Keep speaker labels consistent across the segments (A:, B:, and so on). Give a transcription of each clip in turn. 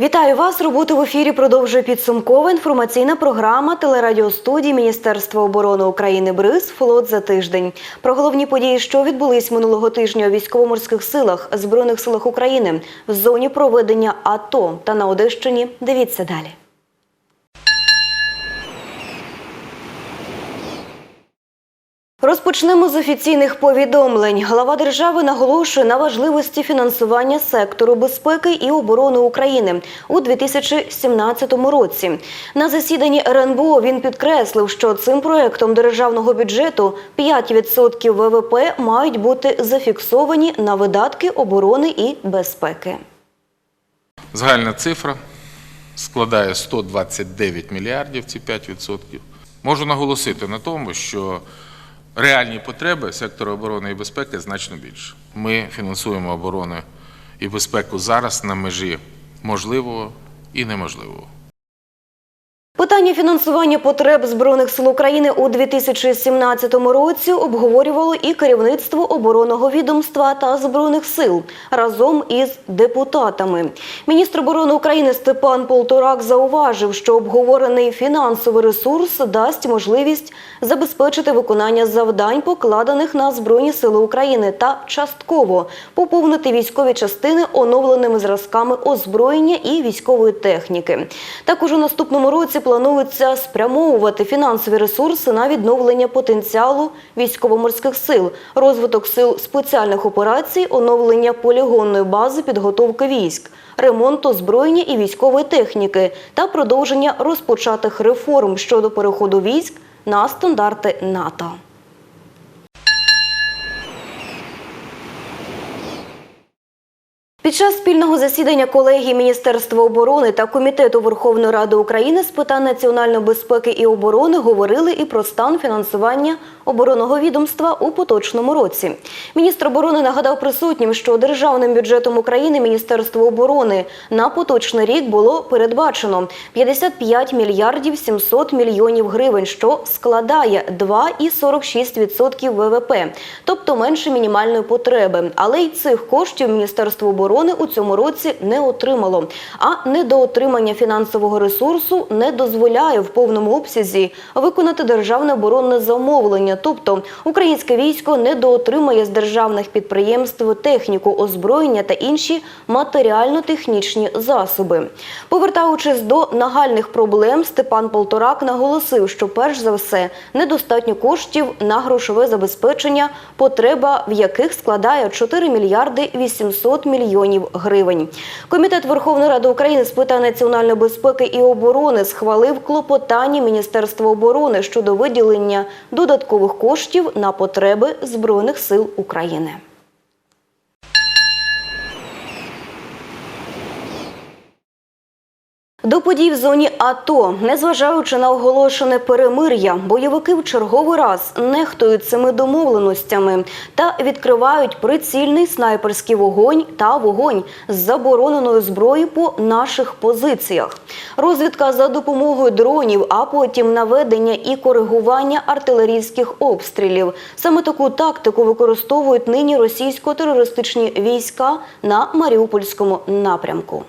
A: Вітаю вас. Роботу в ефірі продовжує підсумкова інформаційна програма телерадіостудії Міністерства оборони України БРИЗ Флот за тиждень. Про головні події, що відбулись минулого тижня у військово-морських силах Збройних силах України в зоні проведення АТО та на Одещині. Дивіться далі. Розпочнемо з офіційних повідомлень. Глава держави наголошує на важливості фінансування сектору безпеки і оборони України у 2017 році. На засіданні РНБО він підкреслив, що цим проектом державного бюджету 5% ВВП мають бути зафіксовані на видатки оборони і безпеки.
B: Загальна цифра складає 129 мільярдів, ці 5%. Можу наголосити на тому, що реальні потреби сектору оборони і безпеки значно більше. Ми фінансуємо оборону і безпеку зараз на межі можливого і неможливого.
A: Питання фінансування потреб збройних сил України у 2017 році обговорювало і керівництво оборонного відомства та збройних сил разом із депутатами. Міністр оборони України Степан Полторак зауважив, що обговорений фінансовий ресурс дасть можливість забезпечити виконання завдань, покладених на збройні сили України, та частково поповнити військові частини оновленими зразками озброєння і військової техніки. Також у наступному році планується спрямовувати фінансові ресурси на відновлення потенціалу військово-морських сил, розвиток сил спеціальних операцій, оновлення полігонної бази підготовки військ, ремонт озброєння і військової техніки та продовження розпочатих реформ щодо переходу військ на стандарти НАТО. Під час спільного засідання колегії Міністерства оборони та Комітету Верховної Ради України з питань національної безпеки і оборони говорили і про стан фінансування оборонного відомства у поточному році. Міністр оборони нагадав присутнім, що державним бюджетом України Міністерство оборони на поточний рік було передбачено 55 мільярдів 700 мільйонів гривень, що складає 2,46% ВВП, тобто менше мінімальної потреби. Але й цих коштів Міністерство оборони у цьому році не отримало. А недоотримання фінансового ресурсу не дозволяє в повному обсязі виконати державне оборонне замовлення. Тобто українське військо недоотримає з державних підприємств техніку, озброєння та інші матеріально-технічні засоби. Повертаючись до нагальних проблем, Степан Полторак наголосив, що перш за все недостатньо коштів на грошове забезпечення, потреба в яких складає 4 мільярди 800 мільйонів гривень. Комітет Верховної Ради України з питань національної безпеки і оборони схвалив клопотання Міністерства оборони щодо виділення додаткових коштів на потреби Збройних сил України. До подій в зоні АТО, незважаючи на оголошене перемир'я, бойовики в черговий раз нехтують цими домовленостями та відкривають прицільний снайперський вогонь та вогонь з забороненої зброї по наших позиціях. Розвідка за допомогою дронів, а потім наведення і коригування артилерійських обстрілів. Саме таку тактику використовують нині російсько-терористичні війська на Маріупольському напрямку.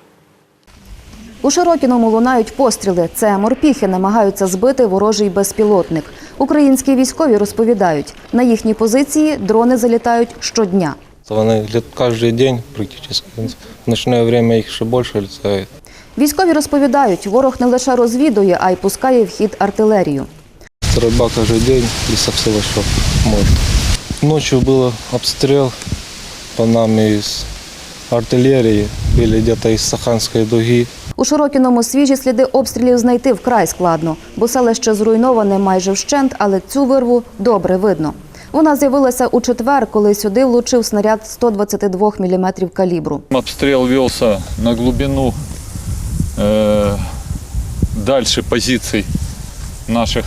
C: У Широкіному лунають постріли. Це морпіхи намагаються збити ворожий безпілотник. Українські військові розповідають, на їхні позиції дрони залітають щодня.
D: Вони лет каждый день практически. В ночное время їх ще більше літає.
C: Військові розповідають, ворог не лише розвідує, а й пускає в хід артилерію.
D: Стрельба каждый день и со всего, что может. Ночью был обстрел по нам из артиллерии или где-то из Саханской дуги.
C: У Широкіному свіжі сліди обстрілів знайти вкрай складно, бо селище зруйноване майже вщент, але цю вирву добре видно. Вона з'явилася у четвер, коли сюди влучив снаряд 122 мм калібру.
E: Обстрел велся на глубину э, дальше позиций наших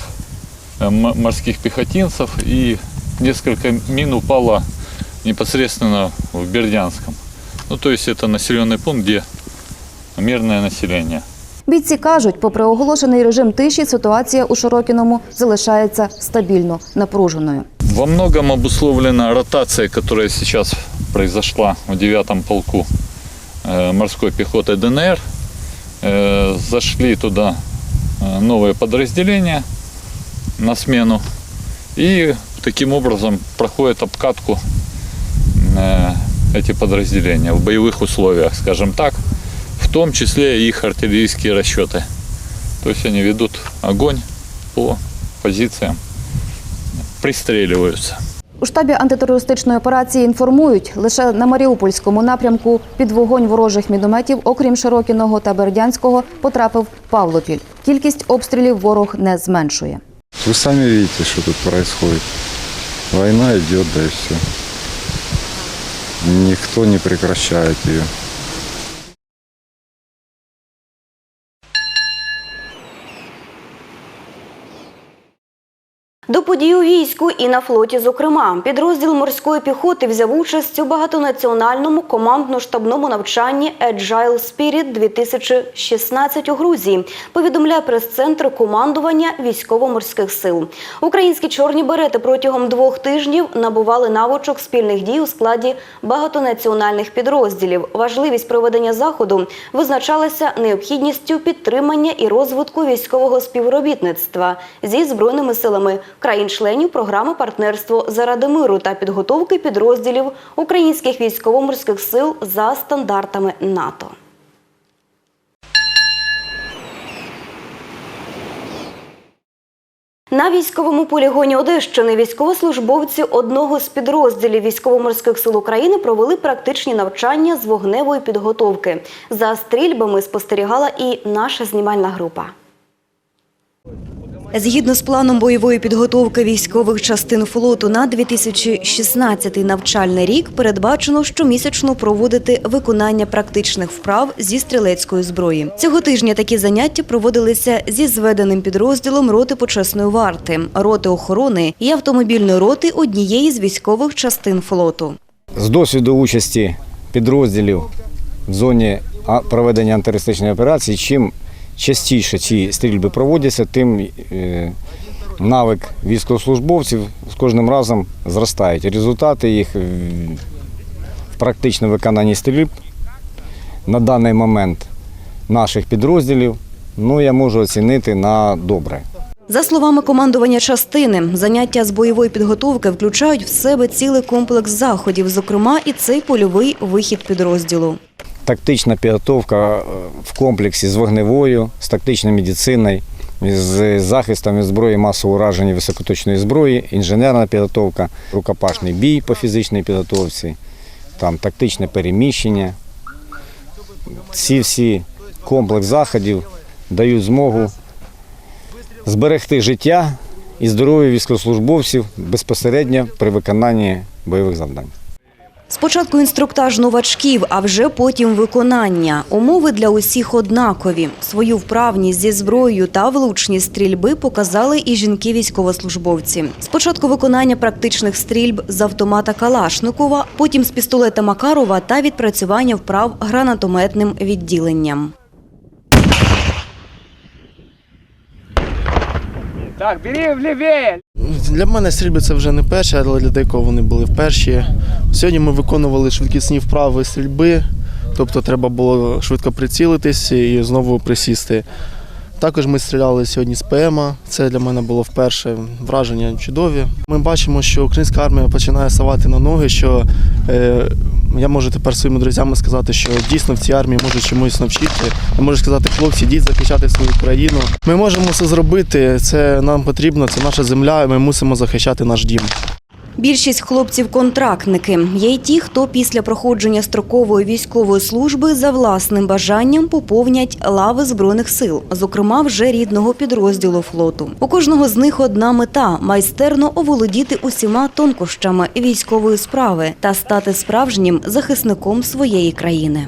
E: э, м- морских пехотинцев и несколько мин упало непосредственно в Бердянском. Ну, то есть это населенный пункт, где мирное население.
C: Бійці кажуть, попри оголошений режим тиші, ситуація у Широкіному залишається стабільно напруженою.
E: Во многом обусловлена ротация, которая сейчас произошла в 9 полку э, морской пехоты ДНР. э, зашли туда э, новые подразделения на смену. И таким образом проходит обкатку э, эти подразделения в боевых условиях, скажем так, в том числе и их артиллерийские расчеты. То есть они ведут огонь по позициям, пристреливаются.
C: У штабі антитерористичної операції інформують, лише на Маріупольському напрямку під вогонь ворожих мінометів, окрім Широкіного та Бердянського, потрапив Павлопіль. Кількість обстрілів ворог не зменшує.
F: Вы сами видите, что тут происходит. Война идет, да и все. Никто не прекращает ее.
A: До подій у війську і на флоті, зокрема, підрозділ морської піхоти взяв участь у багатонаціональному командно-штабному навчанні Agile Spirit 2016 у Грузії. Повідомляє прес-центр командування військово-морських сил. Українські чорні берети протягом двох тижнів набували навичок спільних дій у складі багатонаціональних підрозділів. Важливість проведення заходу визначалася необхідністю підтримання і розвитку військового співробітництва зі збройними силами країн-членів програми партнерство заради миру та підготовки підрозділів українських військово-морських сил за стандартами НАТО. На військовому полігоні Одещини військовослужбовці одного з підрозділів військово-морських сил України провели практичні навчання з вогневої підготовки. За стрільбами спостерігала і наша знімальна група. Згідно з планом бойової підготовки військових частин флоту на 2016 навчальний рік передбачено щомісячно проводити виконання практичних вправ зі стрілецької зброї. Цього тижня такі заняття проводилися зі зведеним підрозділом роти почесної варти, роти охорони і автомобільної роти однієї з військових частин флоту.
G: З досвіду участі підрозділів в зоні проведення антитерористичної операції, чим частіше ці стрільби проводяться, тим е, навик військовослужбовців з кожним разом зростають. Результати їх в практичному виконанні стрільб на даний момент наших підрозділів ну, я можу оцінити на добре.
A: За словами командування частини, заняття з бойової підготовки включають в себе цілий комплекс заходів, зокрема і цей польовий вихід підрозділу.
G: Тактична підготовка е, в комплексі з вогневою, з тактичною медициною, з захистом від зброї масового ураження високоточної зброї, інженерна підготовка, рукопашний бій по фізичній підготовці, там тактичне переміщення. Ці всі комплекс заходів дають змогу зберегти життя і здоров'я військовослужбовців безпосередньо при виконанні бойових завдань.
A: Спочатку інструктаж новачків, а вже потім виконання. Умови для усіх однакові. Свою вправність зі зброєю та влучність стрільби показали і жінки-військовослужбовці. Спочатку виконання практичних стрільб з автомата Калашникова, потім з пістолета Макарова та відпрацювання вправ гранатометним відділенням.
H: Так, бери влівее.
I: Для мене стрільби це вже не перше, але для декого вони були вперше. Сьогодні ми виконували швидкісні вправи стрільби, тобто треба було швидко прицілитись і знову присісти. Також ми стріляли сьогодні з ПМа. Це для мене було вперше враження чудові. Ми бачимо, що українська армія починає ставати на ноги. Що е, я можу тепер своїми друзями сказати, що дійсно в цій армії можуть чомусь навчити. Я можу сказати, хлопці, йдіть захищати свою країну. Ми можемо все зробити. Це нам потрібно, це наша земля. і Ми мусимо захищати наш дім.
A: Більшість хлопців контрактники. Є й ті, хто після проходження строкової військової служби за власним бажанням поповнять лави збройних сил, зокрема вже рідного підрозділу флоту. У кожного з них одна мета майстерно оволодіти усіма тонкощами військової справи та стати справжнім захисником своєї країни.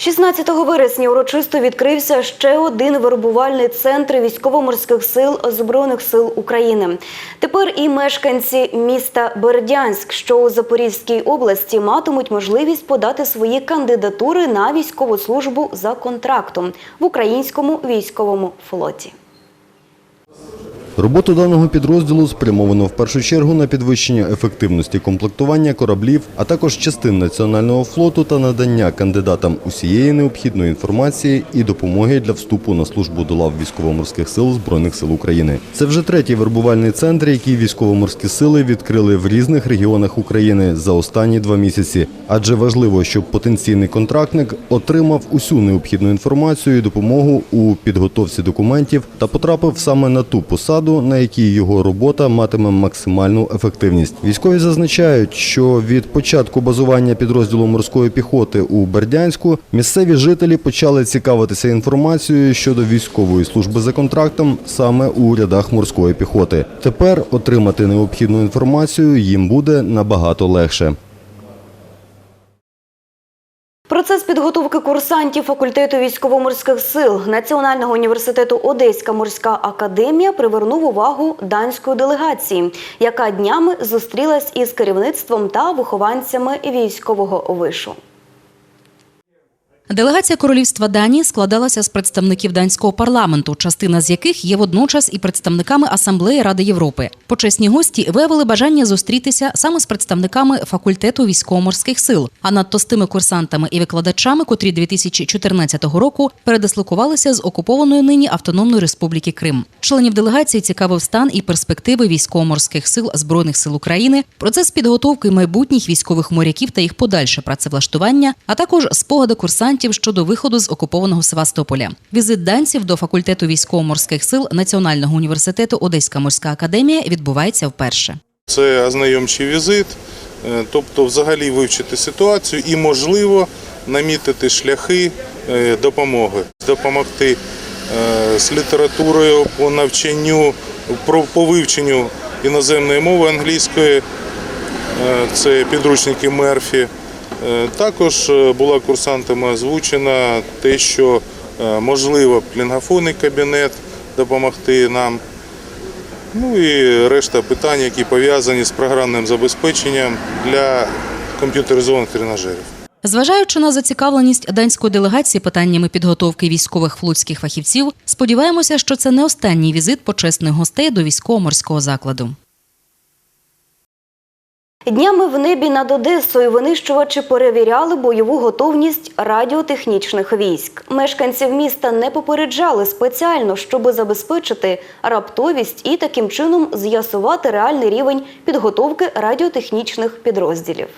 A: 16 вересня урочисто відкрився ще один вербувальний центр військово-морських сил Збройних сил України. Тепер і мешканці міста Бердянськ, що у Запорізькій області, матимуть можливість подати свої кандидатури на військову службу за контрактом в українському військовому флоті.
J: Роботу даного підрозділу спрямовано в першу чергу на підвищення ефективності комплектування кораблів, а також частин національного флоту та надання кандидатам усієї необхідної інформації і допомоги для вступу на службу до лав військово-морських сил Збройних сил України. Це вже третій вербувальний центр, який військово-морські сили відкрили в різних регіонах України за останні два місяці. Адже важливо, щоб потенційний контрактник отримав усю необхідну інформацію і допомогу у підготовці документів та потрапив саме на ту посаду, на якій його робота матиме максимальну ефективність. Військові зазначають, що від початку базування підрозділу морської піхоти у Бердянську місцеві жителі почали цікавитися інформацією щодо військової служби за контрактом саме у рядах морської піхоти. Тепер отримати необхідну інформацію їм буде набагато легше.
A: Процес підготовки курсантів факультету військово-морських сил Національного університету Одеська морська академія привернув увагу данської делегації, яка днями зустрілась із керівництвом та вихованцями військового вишу.
K: Делегація королівства Данії складалася з представників данського парламенту, частина з яких є водночас і представниками Асамблеї Ради Європи. Почесні гості виявили бажання зустрітися саме з представниками факультету військово-морських сил, а надто з тими курсантами і викладачами, котрі 2014 року передислокувалися з окупованої нині Автономної Республіки Крим. Членів делегації цікавив стан і перспективи військово-морських сил збройних сил України, процес підготовки майбутніх військових моряків та їх подальше працевлаштування, а також спогади курсантів щодо виходу з окупованого Севастополя. Візит данців до факультету військово-морських сил Національного університету Одеська морська академія відбувається вперше.
L: Це ознайомчий візит, е, тобто взагалі вивчити ситуацію і, можливо, намітити шляхи е, допомоги, допомогти е, з літературою по навчанню, по вивченню іноземної мови англійської, це підручники Мерфі. Е, Також е, була курсантами озвучена те, що е, можливо лінгофонний кабінет допомогти нам. Ну і решта питань, які пов'язані з програмним забезпеченням для комп'ютеризованих тренажерів.
K: Зважаючи на зацікавленість данської делегації питаннями підготовки військових флотських фахівців, сподіваємося, що це не останній візит почесних гостей до військово-морського закладу.
A: Днями в небі над Одесою винищувачі перевіряли бойову готовність радіотехнічних військ. Мешканців міста не попереджали спеціально, щоб забезпечити раптовість і таким чином з'ясувати реальний рівень підготовки радіотехнічних підрозділів.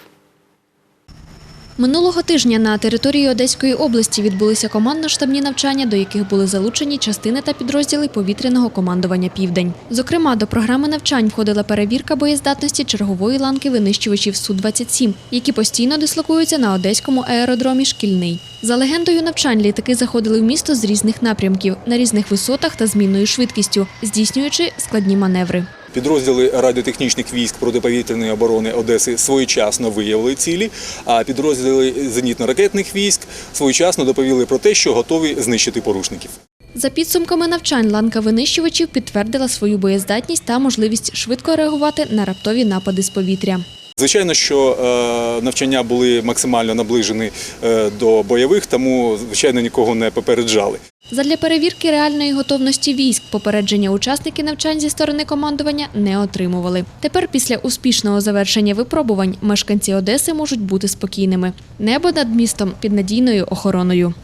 M: Минулого тижня на території Одеської області відбулися командно-штабні навчання, до яких були залучені частини та підрозділи повітряного командування Південь. Зокрема, до програми навчань входила перевірка боєздатності чергової ланки винищувачів Су-27, які постійно дислокуються на одеському аеродромі Шкільний. За легендою навчань літаки заходили в місто з різних напрямків на різних висотах та змінною швидкістю, здійснюючи складні маневри.
N: Підрозділи радіотехнічних військ протиповітряної оборони Одеси своєчасно виявили цілі, а підрозділи зенітно-ракетних військ своєчасно доповіли про те, що готові знищити порушників.
M: За підсумками навчань, ланка винищувачів підтвердила свою боєздатність та можливість швидко реагувати на раптові напади з повітря.
N: Звичайно, що е, навчання були максимально наближені е, до бойових, тому звичайно нікого не попереджали.
M: Задля перевірки реальної готовності військ попередження учасники навчань зі сторони командування не отримували. Тепер, після успішного завершення випробувань, мешканці Одеси можуть бути спокійними. Небо над містом під надійною охороною.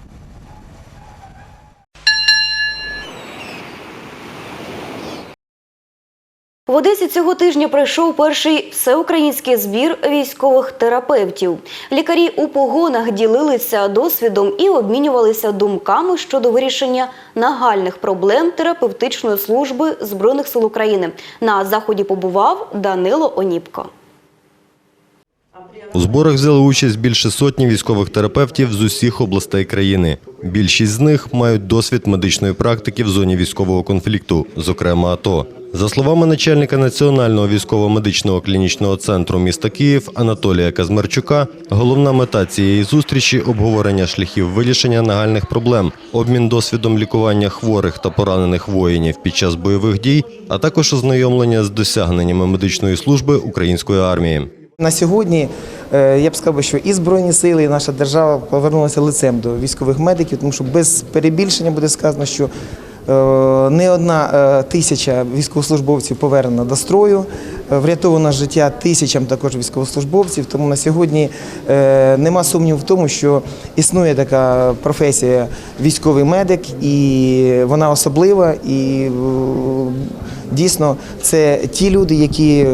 A: В Одесі цього тижня пройшов перший всеукраїнський збір військових терапевтів. Лікарі у погонах ділилися досвідом і обмінювалися думками щодо вирішення нагальних проблем терапевтичної служби Збройних сил України. На заході побував Данило Оніпко.
J: У зборах взяли участь більше сотні військових терапевтів з усіх областей країни. Більшість з них мають досвід медичної практики в зоні військового конфлікту, зокрема АТО. За словами начальника Національного військово-медичного клінічного центру міста Київ Анатолія Казмарчука, головна мета цієї зустрічі обговорення шляхів вирішення нагальних проблем, обмін досвідом лікування хворих та поранених воїнів під час бойових дій, а також ознайомлення з досягненнями медичної служби української армії.
O: На сьогодні е, я б сказав, що і Збройні сили, і наша держава повернулася лицем до військових медиків, тому що без перебільшення буде сказано, що Не одна е, тисяча військовослужбовців повернена до строю, е, врятовано життя тисячам також військовослужбовців. Тому на сьогодні е, нема сумніву в тому, що існує така професія військовий медик, і вона особлива. І е, дійсно це ті люди, які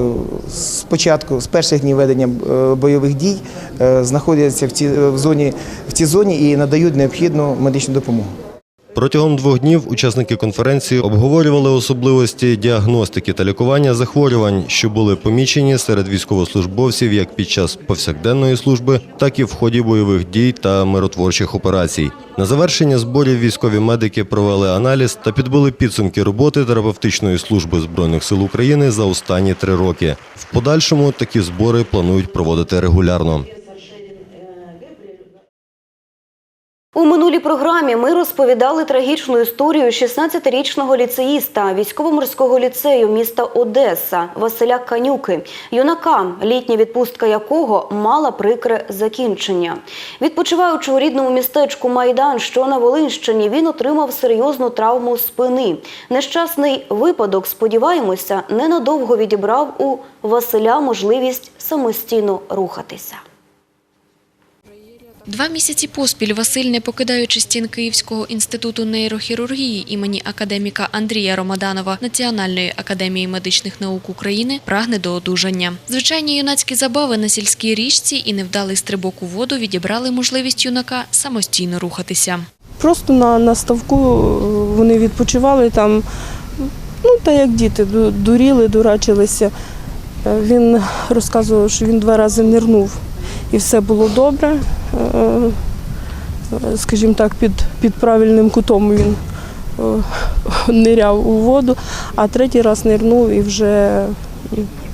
O: з початку, з перших днів ведення е, бойових дій, е, знаходяться в цій зоні в цій зоні і надають необхідну медичну допомогу.
J: Протягом двох днів учасники конференції обговорювали особливості діагностики та лікування захворювань, що були помічені серед військовослужбовців як під час повсякденної служби, так і в ході бойових дій та миротворчих операцій. На завершення зборів військові медики провели аналіз та підбили підсумки роботи терапевтичної служби збройних сил України за останні три роки. В подальшому такі збори планують проводити регулярно.
A: Минулій програмі ми розповідали трагічну історію 16-річного ліцеїста військово-морського ліцею міста Одеса Василя Канюки, юнака, літня відпустка якого мала прикре закінчення. Відпочиваючи у рідному містечку Майдан, що на Волинщині, він отримав серйозну травму спини. Нещасний випадок, сподіваємося, ненадовго відібрав у Василя можливість самостійно рухатися.
M: Два місяці поспіль Василь, не покидаючи стін Київського інституту нейрохірургії імені академіка Андрія Ромаданова Національної академії медичних наук України, прагне до одужання. Звичайні юнацькі забави на сільській річці і невдалий стрибок у воду відібрали можливість юнака самостійно рухатися.
P: Просто на, на ставку е, вони відпочивали там, ну та як діти, ду- дуріли, дурачилися. Е, Він розказував, що він два рази нирнув і все було добре. Е, е, Скажімо так, під, під правильним кутом він е, ниряв у воду, а третій раз нирнув і вже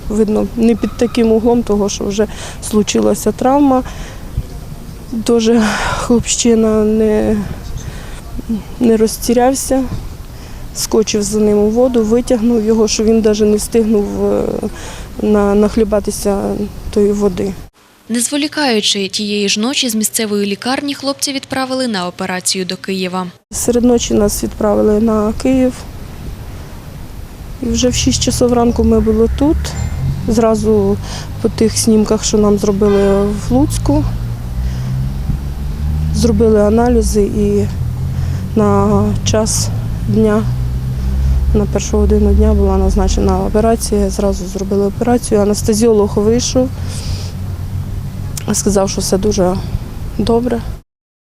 P: видно не під таким углом, того що вже случилася травма. Дуже хлопчина не не розтірявся, скочив за ним у воду, витягнув його, що він навіть не встигнув на, нахлібатися тої води.
M: Не зволікаючи тієї ж ночі з місцевої лікарні хлопця відправили на операцію до Києва.
P: Серед ночі нас відправили на Київ. І вже в 6 часов ранку ми були тут. Зразу по тих снімках, що нам зробили в Луцьку. Зробили аналізи і на час дня, на першу годину дня була назначена операція. Зразу зробили операцію. Анестезіолог вийшов, сказав, що все дуже добре.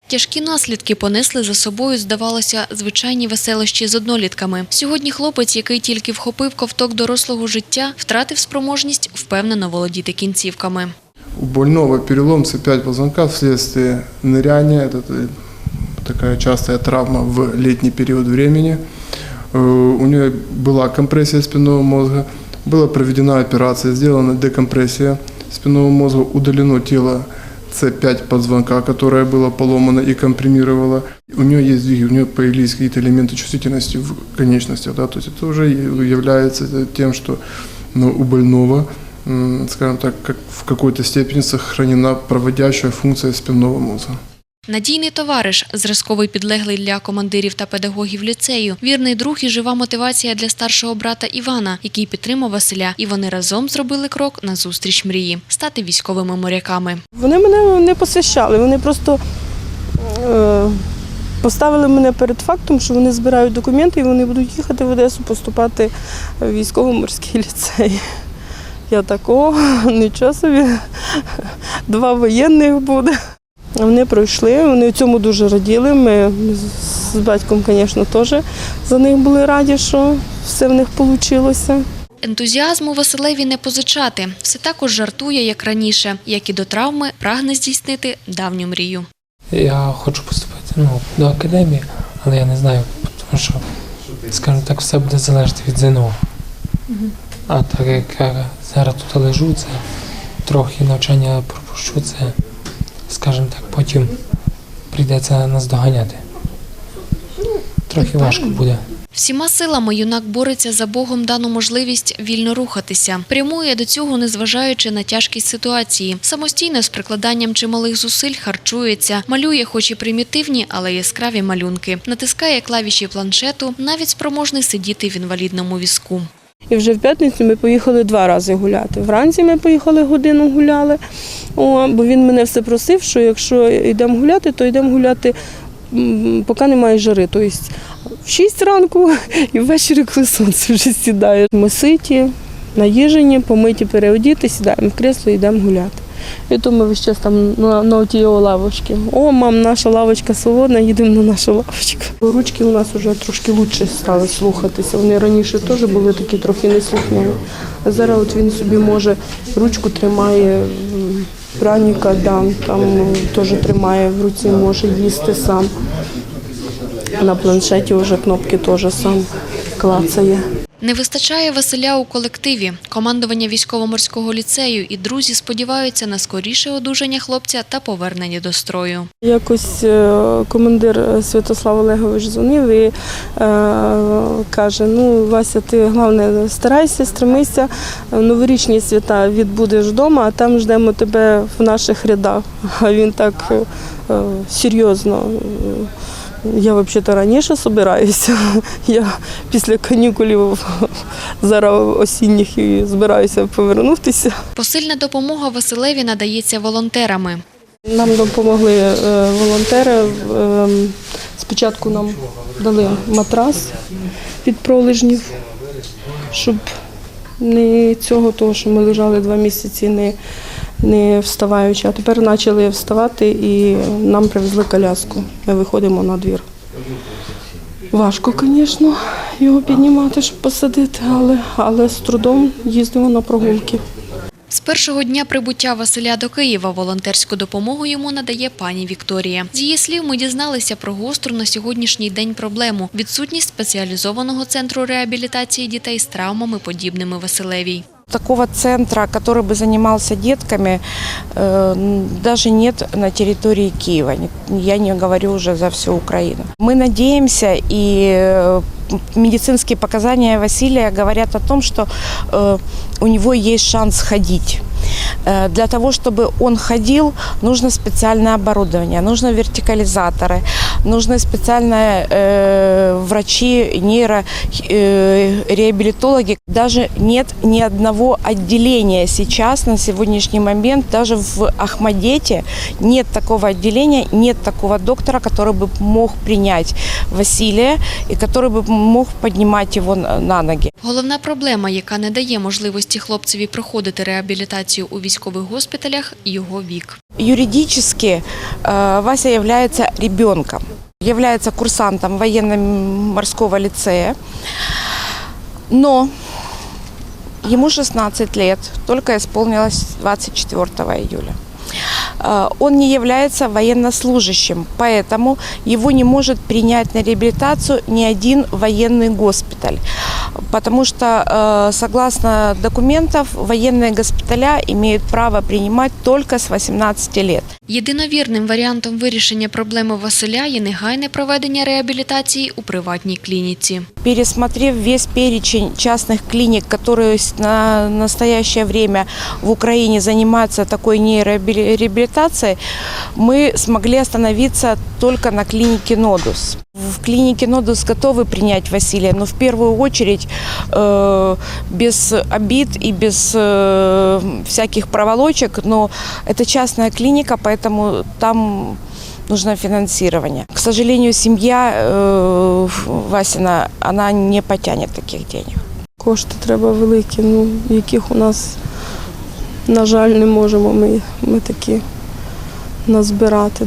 M: Тяжкі наслідки понесли за собою, здавалося, звичайні веселощі з однолітками. Сьогодні хлопець, який тільки вхопив ковток дорослого життя, втратив спроможність впевнено володіти кінцівками.
Q: У больного перелом цепи позвонка вследствие ныряния. Это э, такая частая травма в летний период времени. Э, У нее была компрессия спинного мозга. Была проведена операция, сделана декомпрессия спинного мозга, удалено тело С5 позвонка, которое было поломано и компримировало. У нее есть сдвиги, у нее появились какие-то элементы чувствительности в конечностях. Да? То есть это уже является тем, что ну, у больного м, скажем так, как в какой-то степени сохранена проводящая функция спинного мозга.
M: Надійний товариш, зразковий підлеглий для командирів та педагогів ліцею, вірний друг і жива мотивація для старшого брата Івана, який підтримав Василя, і вони разом зробили крок на зустріч мрії стати військовими моряками.
P: Вони мене не посвящали, вони просто е, поставили мене перед фактом, що вони збирають документи і вони будуть їхати в Одесу поступати в військово-морський ліцей. Я так, о, нічого собі, два воєнних буде. Вони пройшли, вони в цьому дуже раділи. Ми з батьком, звісно, теж за них були раді, що все в них вийшло.
M: Ентузіазму Василеві не позичати. Все також жартує, як раніше, як і до травми прагне здійснити давню мрію.
R: Я хочу поступити ну, до академії, але я не знаю, тому що, скажімо так, все буде залежати від ЗНО. А так як я зараз тут лежу, це трохи навчання пропущу, це, скажімо так, потім прийдеться нас доганяти. Трохи важко буде.
M: Всіма силами юнак бореться за Богом дану можливість вільно рухатися. Прямує до цього, незважаючи на тяжкість ситуації. Самостійно з прикладанням чималих зусиль харчується, малює, хоч і примітивні, але яскраві малюнки. Натискає клавіші планшету, навіть спроможний сидіти в інвалідному візку.
P: І вже в п'ятницю ми поїхали два рази гуляти. Вранці ми поїхали годину гуляли, о, бо він мене все просив, що якщо йдемо гуляти, то йдемо гуляти, поки немає жари. Тобто в 6 ранку і ввечері, коли сонце вже сідає. Ми ситі, наїжені, помиті, переодіти, сідаємо в кресло і йдемо гуляти. І то ми весь час там на, на отій лавочці. О, мам, наша лавочка свободна, їдемо на нашу лавочку. Ручки у нас вже трошки краще стали слухатися. Вони раніше теж були такі трохи неслухняні. А зараз от він собі може ручку тримає, праніка дам, там теж тримає в руці, може їсти сам. На планшеті вже кнопки теж сам клацає.
M: Не вистачає Василя у колективі. Командування військово-морського ліцею і друзі сподіваються на скоріше одужання хлопця та повернення до строю.
P: Якось е, командир Святослав Олегович дзвонив і е, каже: ну, Вася, ти головне старайся, стремися, новорічні свята відбудеш вдома, а там ждемо тебе в наших рядах. А він так е, серйозно. Я взагалі-то раніше збираюся. Я після канікулів зараз осінніх і збираюся повернутися.
M: Посильна допомога Василеві надається волонтерами.
P: Нам допомогли е, волонтери. Е, Спочатку нам дали матрас під пролежнів, щоб не цього, того, що ми лежали два місяці, не, не вставаючи. А тепер почали вставати і нам привезли коляску. Ми виходимо на двір. Важко, звісно, його піднімати, щоб посадити, але, але з трудом їздимо на прогулки.
M: З першого дня прибуття Василя до Києва волонтерську допомогу йому надає пані Вікторія. З її слів, ми дізналися про гостру на сьогоднішній день проблему – відсутність спеціалізованого центру реабілітації дітей з травмами, подібними Василевій.
S: Такого центра, который бы занимался детками, э, даже нет на территории Киева. Я не говорю уже за всю Украину. Мы надеемся, и э, медицинские показания Василия говорят о том, что э, у него есть шанс ходить. Для того, чтобы он ходил, нужно специальное оборудование, нужно вертикализаторы, нужны специальные э, врачи, нейро, э, реабилитологи. Даже нет ни одного отделения сейчас на сегодняшний момент, даже в Ахмадете нет такого отделения, нет такого доктора, который бы мог принять Василия и который бы мог поднимать его на на ноги.
M: Головна проблема, яка не дає можливості хлопцеві проходити реабілітацію у військових госпіталях – його вік.
S: Юридически э, Вася является ребенком, Является курсантом военно-морского лицея, но ему 16 лет, только исполнилось 24 июля. Э, Он не является военнослужащим, поэтому его не может принять на реабилитацию ни один военный госпиталь. Потому что, э, согласно документов, военные госпиталя имеют право принимать только с 18 лет.
M: Єдиновірним варіантом вирішення проблеми Василя є негайне проведення реабілітації у приватній клініці.
S: Пересмотрев весь перечень частных клиник, которые с- на настоящее время в Украине занимаются такой нейрореабилитацией, мы смогли остановиться только на клинике «Нодус». В клинике «Нодус» готовы принять Василия, но в первую очередь э, без обид и без э, всяких проволочек, но это частная клиника, поэтому там нужно финансирование. К сожалению, семья э, Васина, она не потянет таких денег.
P: Кошти треба великі, ну, яких у нас, на жаль, не можемо ми, ми такі назбирати.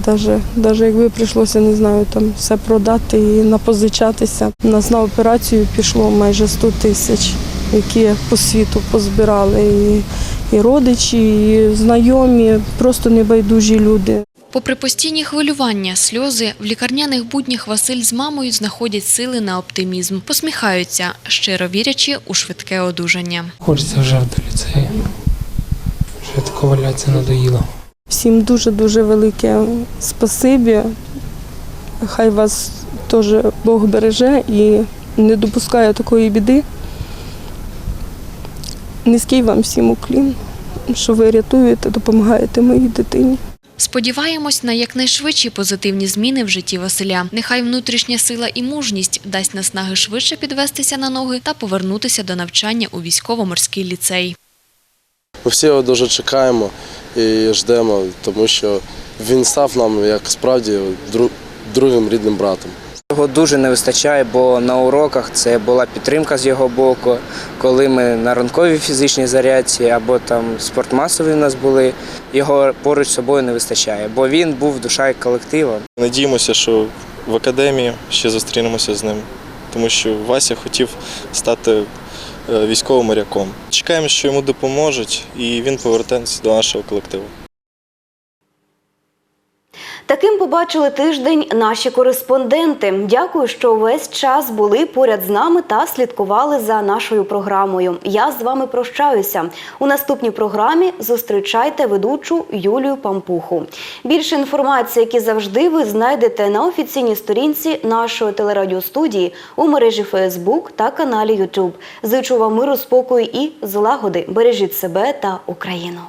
P: Даже якби прийшлося, не знаю, там все продати і напозичатися. У нас на операцію пішло майже 100 тисяч, які по світу позбирали. І, і родичі, і знайомі, просто небайдужі люди.
M: Попри постійні хвилювання, сльози, в лікарняних буднях Василь з мамою знаходять сили на оптимізм. Посміхаються, щиро вірячи у швидке одужання.
R: Хочеться вже до ліцею. Вже тако валятися надоїло.
P: Всім дуже-дуже велике спасибі. Хай вас теж Бог береже і не допускає такої біди. Низький вам всім уклін, що ви рятуєте, допомагаєте моїй дитині.
M: Сподіваємось на якнайшвидші позитивні зміни в житті Василя. Нехай внутрішня сила і мужність дасть наснаги швидше підвестися на ноги та повернутися до навчання у військово-морський ліцей.
T: Ми всі його дуже чекаємо і ждемо, тому що він став нам як справді другим рідним братом.
U: Його дуже не вистачає, бо на уроках це була підтримка з його боку. Коли ми на ранковій фізичній зарядці або там спортмасові у нас були, його поруч з собою не вистачає, бо він був душа і колективу.
V: Надіємося, що в академії ще зустрінемося з ним, тому що Вася хотів стати військовим моряком. Чекаємо, що йому допоможуть, і він повернеться до нашого колективу.
A: Таким побачили тиждень наші кореспонденти. Дякую, що весь час були поряд з нами та слідкували за нашою програмою. Я з вами прощаюся. У наступній програмі зустрічайте ведучу Юлію Пампуху. Більше інформації, як і завжди, ви знайдете на офіційній сторінці нашої телерадіостудії у мережі Facebook та каналі YouTube. Зичу вам миру, спокою і злагоди. Бережіть себе та Україну.